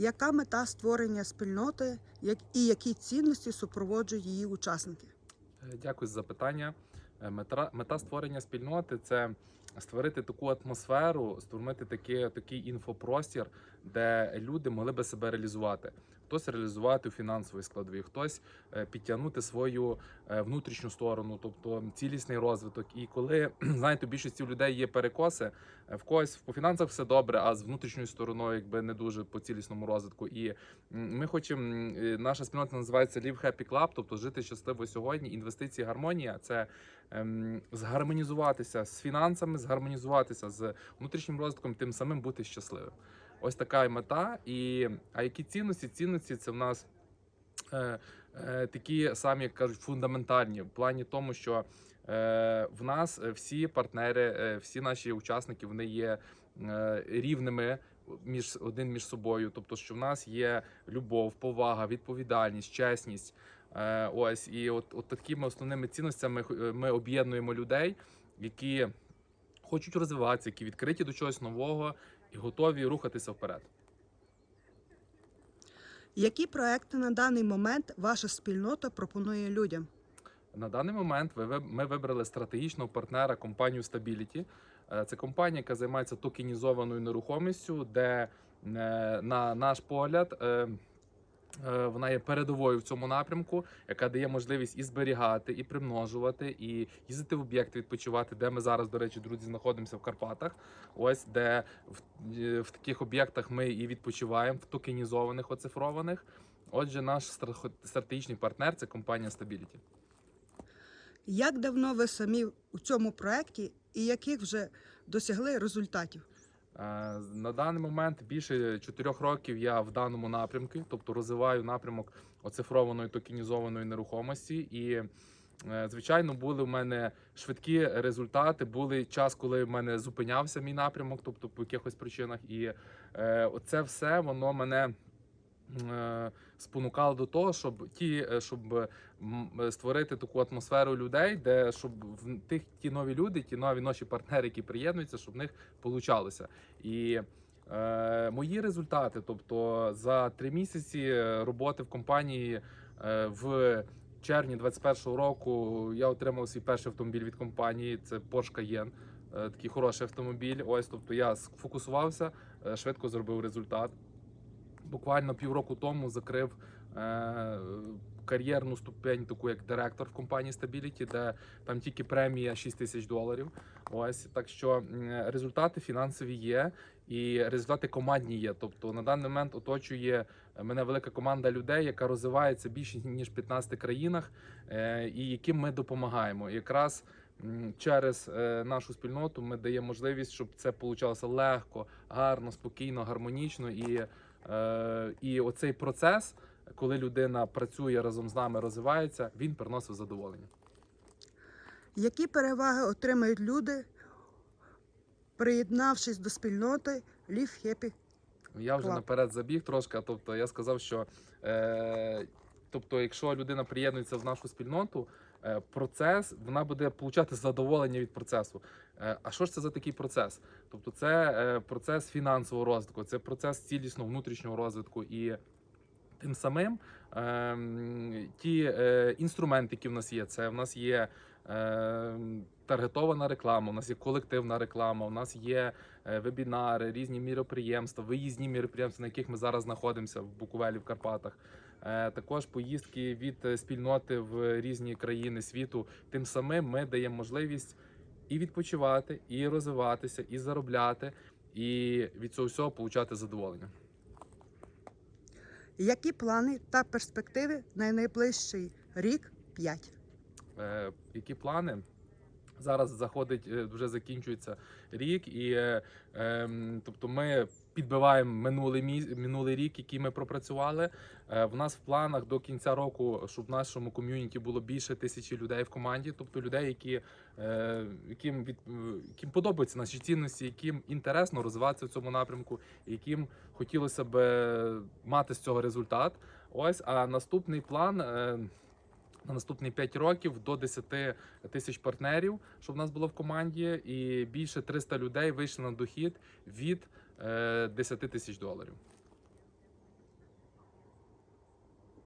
Яка мета створення спільноти і які цінності супроводжують її учасники? Е, Дякую за запитання. Е, Мета, мета створення спільноти це створити таку атмосферу, створити такий, такий інфопростір, де люди могли би себе реалізувати. Хтось реалізувати у фінансовій складові, хтось е, підтягнути свою е, внутрішню сторону, тобто цілісний розвиток. І коли знаєте, у більшості людей є перекоси, е, в когось по фінансах все добре, а з внутрішньою стороною якби не дуже по цілісному розвитку. І ми хочемо, наша спільнота називається Live Happy Club, тобто жити щасливо сьогодні. Інвестиції, гармонія це ем, згармонізуватися з фінансами, згармонізуватися з внутрішнім розвитком, тим самим бути щасливим. Ось така і мета. І а які цінності? Цінності це в нас. Е, е, такі самі як кажуть фундаментальні в плані тому, що е, в нас всі партнери, е, всі наші учасники вони є е, рівними між один між собою. Тобто, що в нас є любов, повага, відповідальність, чесність. Е, ось і от, от такими основними цінностями е, ми об'єднуємо людей, які хочуть розвиватися, які відкриті до чогось нового і готові рухатися вперед. Які проекти на даний момент ваша спільнота пропонує людям? На даний момент ми вибрали стратегічного партнера компанію Stability. Е, Це компанія, яка займається токенізованою нерухомістю, де е, на наш погляд. Е, Вона є передовою в цьому напрямку, яка дає можливість і зберігати, і примножувати, і їздити в об'єкти, відпочивати, де ми зараз, до речі, друзі, знаходимося в Карпатах. Ось де в, е, в таких об'єктах ми і відпочиваємо, в токенізованих, оцифрованих. Отже, наш стратегічний партнер це компанія Stability. Як давно ви самі у цьому проекті і яких вже досягли результатів? Е, На даний момент більше чотирьох років я в даному напрямку, тобто розвиваю напрямок оцифрованої токенізованої нерухомості. І, е, звичайно, були в мене швидкі результати. Були час, коли в мене зупинявся мій напрямок, тобто по якихось причинах. І це оце все воно мене. Е, Спонукало до того, щоб ті, е, щоб е, створити таку атмосферу людей, де щоб в тих ті нові люди, ті нові наші партнери, які приєднуються, щоб в них получалося. І е, мої результати, тобто за три місяці роботи в компанії е, в червні 21-го року я отримав свій перший автомобіль від компанії. Це Porsche Cayenne. Такий хороший автомобіль. Ось, тобто я сфокусувався, швидко зробив результат. Буквально півроку тому закрив е, кар'єрну ступень, таку як директор в компанії Stability, де там тільки премія 6 тисяч доларів. Ось так що результати фінансові є, і результати командні є. Тобто на даний момент оточує мене велика команда людей, яка розвивається більше ніж в 15 країнах, е, і яким ми допомагаємо. Якраз через е, нашу спільноту ми даємо можливість, щоб це получалося легко, гарно, спокійно, гармонічно і. Е, і оцей процес, коли людина працює разом з нами, розвивається, він приносить задоволення. Які переваги отримають люди, приєднавшись до спільноти Live Happy? Я вже наперед забіг трошки. Тобто я сказав, що е, тобто, якщо людина приєднується в нашу спільноту, процес вона буде получати задоволення від процесу. Е, а що ж це за такий процес? Тобто, це е, процес фінансового розвитку, це процес цілісного внутрішнього розвитку і. Тим самим ем, ті е, інструменти, які в нас є, це в нас є е, таргетована реклама, у нас є колективна реклама, у нас є е, вебінари, різні міроприємства, виїзні міроприємства, на яких ми зараз знаходимося в Буковелі, в Карпатах. Е, також поїздки від е, спільноти в різні країни світу. Тим самим ми даємо можливість і відпочивати, і розвиватися, і заробляти, і від цього всього получати задоволення. Які плани та перспективи на найближчий рік 5? Е, які плани? Зараз заходить, е, вже закінчується рік, і е, ем, тобто ми підбиваємо минулий міс... минулий рік, який ми пропрацювали. Е, в нас в планах до кінця року, щоб в нашому ком'юніті було більше тисячі людей в команді, тобто людей, які, е, яким від е, яким подобаються наші цінності, яким інтересно розвиватися в цьому напрямку, яким хотілося б е, мати з цього результат. Ось а наступний план. Е, на наступні 5 років до 10 тисяч партнерів, щоб в нас було в команді, і більше 300 людей вийшли на дохід від е, 10 тисяч доларів.